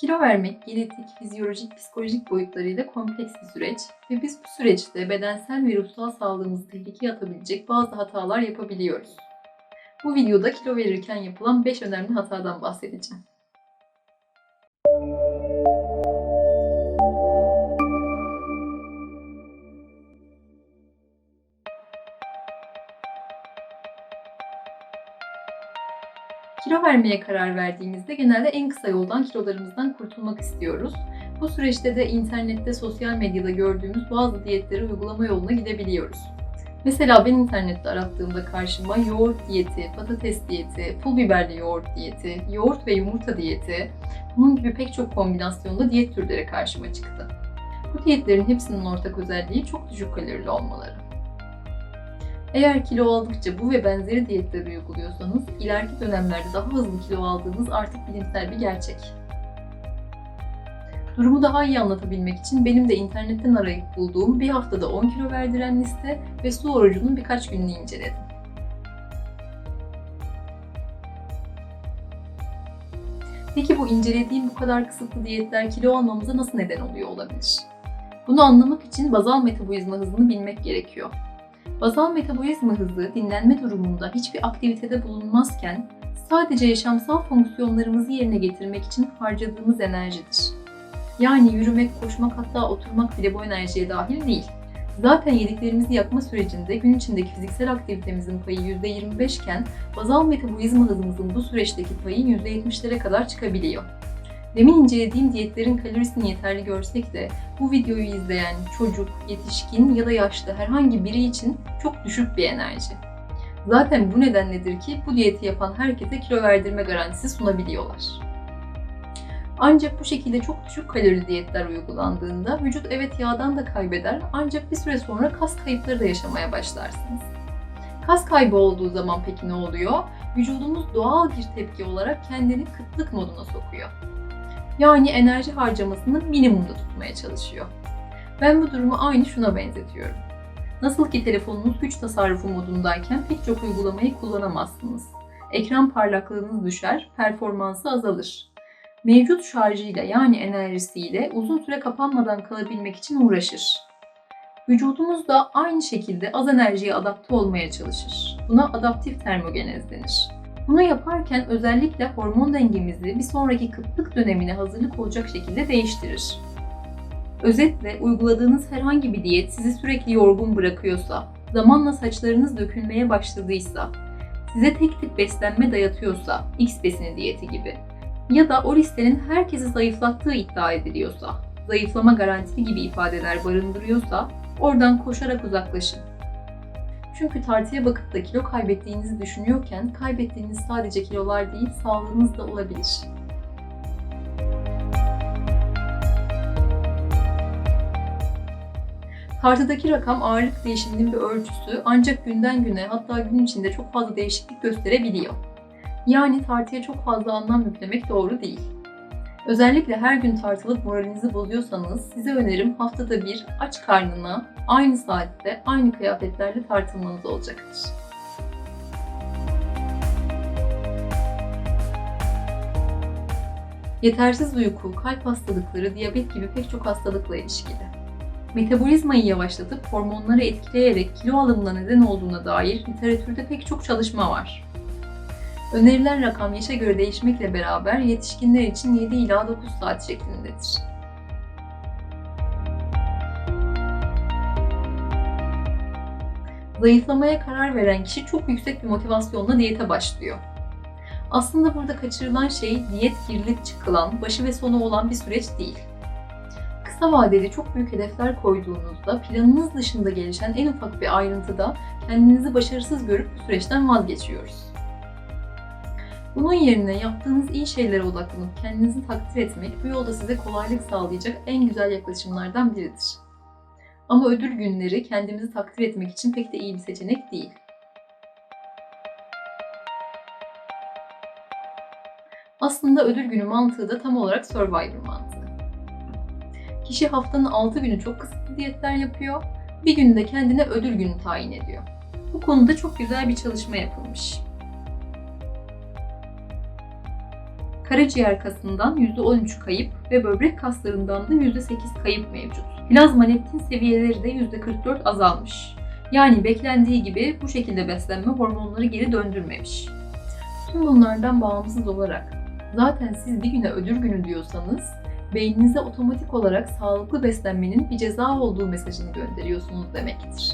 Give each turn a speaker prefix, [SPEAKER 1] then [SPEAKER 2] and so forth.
[SPEAKER 1] Kilo vermek genetik, fizyolojik, psikolojik boyutlarıyla kompleks bir süreç ve biz bu süreçte bedensel ve ruhsal sağlığımızı tehlikeye atabilecek bazı hatalar yapabiliyoruz. Bu videoda kilo verirken yapılan 5 önemli hatadan bahsedeceğim. Kilo vermeye karar verdiğimizde genelde en kısa yoldan kilolarımızdan kurtulmak istiyoruz. Bu süreçte de internette, sosyal medyada gördüğümüz bazı diyetleri uygulama yoluna gidebiliyoruz. Mesela ben internette arattığımda karşıma yoğurt diyeti, patates diyeti, pul biberli yoğurt diyeti, yoğurt ve yumurta diyeti, bunun gibi pek çok kombinasyonda diyet türleri karşıma çıktı. Bu diyetlerin hepsinin ortak özelliği çok düşük kalorili olmaları. Eğer kilo aldıkça bu ve benzeri diyetleri uyguluyorsanız ileriki dönemlerde daha hızlı kilo aldığınız artık bilimsel bir gerçek. Durumu daha iyi anlatabilmek için benim de internetten arayıp bulduğum bir haftada 10 kilo verdiren liste ve su orucunun birkaç gününü inceledim. Peki bu incelediğim bu kadar kısıtlı diyetler kilo almamıza nasıl neden oluyor olabilir? Bunu anlamak için bazal metabolizma hızını bilmek gerekiyor. Bazal metabolizma hızı dinlenme durumunda hiçbir aktivitede bulunmazken sadece yaşamsal fonksiyonlarımızı yerine getirmek için harcadığımız enerjidir. Yani yürümek, koşmak hatta oturmak bile bu enerjiye dahil değil. Zaten yediklerimizi yakma sürecinde gün içindeki fiziksel aktivitemizin payı %25 iken bazal metabolizma hızımızın bu süreçteki payı %70'lere kadar çıkabiliyor. Demin incelediğim diyetlerin kalorisini yeterli görsek de bu videoyu izleyen çocuk, yetişkin ya da yaşlı herhangi biri için çok düşük bir enerji. Zaten bu nedenledir ki bu diyeti yapan herkese kilo verdirme garantisi sunabiliyorlar. Ancak bu şekilde çok düşük kalorili diyetler uygulandığında vücut evet yağdan da kaybeder ancak bir süre sonra kas kayıpları da yaşamaya başlarsınız. Kas kaybı olduğu zaman peki ne oluyor? Vücudumuz doğal bir tepki olarak kendini kıtlık moduna sokuyor. Yani enerji harcamasını minimumda tutmaya çalışıyor. Ben bu durumu aynı şuna benzetiyorum. Nasıl ki telefonunuz güç tasarrufu modundayken pek çok uygulamayı kullanamazsınız. Ekran parlaklığınız düşer, performansı azalır. Mevcut şarjıyla yani enerjisiyle uzun süre kapanmadan kalabilmek için uğraşır. Vücudumuz da aynı şekilde az enerjiye adapte olmaya çalışır. Buna adaptif termogenez denir. Bunu yaparken özellikle hormon dengemizi bir sonraki kıtlık dönemine hazırlık olacak şekilde değiştirir. Özetle uyguladığınız herhangi bir diyet sizi sürekli yorgun bırakıyorsa, zamanla saçlarınız dökülmeye başladıysa, size tek tip beslenme dayatıyorsa, X besini diyeti gibi ya da o listenin herkesi zayıflattığı iddia ediliyorsa, zayıflama garantili gibi ifadeler barındırıyorsa oradan koşarak uzaklaşın. Çünkü tartıya bakıp da kilo kaybettiğinizi düşünüyorken kaybettiğiniz sadece kilolar değil sağlığınız da olabilir. Tartıdaki rakam ağırlık değişiminin bir ölçüsü ancak günden güne hatta gün içinde çok fazla değişiklik gösterebiliyor. Yani tartıya çok fazla anlam yüklemek doğru değil. Özellikle her gün tartılıp moralinizi bozuyorsanız size önerim haftada bir aç karnına aynı saatte aynı kıyafetlerle tartılmanız olacaktır. Yetersiz uyku, kalp hastalıkları, diyabet gibi pek çok hastalıkla ilişkili. Metabolizmayı yavaşlatıp hormonları etkileyerek kilo alımına neden olduğuna dair literatürde pek çok çalışma var. Önerilen rakam yaşa göre değişmekle beraber yetişkinler için 7 ila 9 saat şeklindedir. Zayıflamaya karar veren kişi çok yüksek bir motivasyonla diyete başlıyor. Aslında burada kaçırılan şey diyet girilip çıkılan, başı ve sonu olan bir süreç değil. Kısa vadeli çok büyük hedefler koyduğunuzda planınız dışında gelişen en ufak bir ayrıntıda kendinizi başarısız görüp bu süreçten vazgeçiyoruz. Bunun yerine yaptığınız iyi şeylere odaklanıp kendinizi takdir etmek bu yolda size kolaylık sağlayacak en güzel yaklaşımlardan biridir. Ama ödül günleri kendimizi takdir etmek için pek de iyi bir seçenek değil. Aslında ödül günü mantığı da tam olarak Survivor mantığı. Kişi haftanın 6 günü çok kısıtlı diyetler yapıyor, bir günde kendine ödül günü tayin ediyor. Bu konuda çok güzel bir çalışma yapılmış. Karaciğer kasından %13 kayıp ve böbrek kaslarından da %8 kayıp mevcut. Plazma leptin seviyeleri de %44 azalmış. Yani beklendiği gibi bu şekilde beslenme hormonları geri döndürmemiş. Tüm bunlardan bağımsız olarak zaten siz bir güne ödül günü diyorsanız beyninize otomatik olarak sağlıklı beslenmenin bir ceza olduğu mesajını gönderiyorsunuz demektir.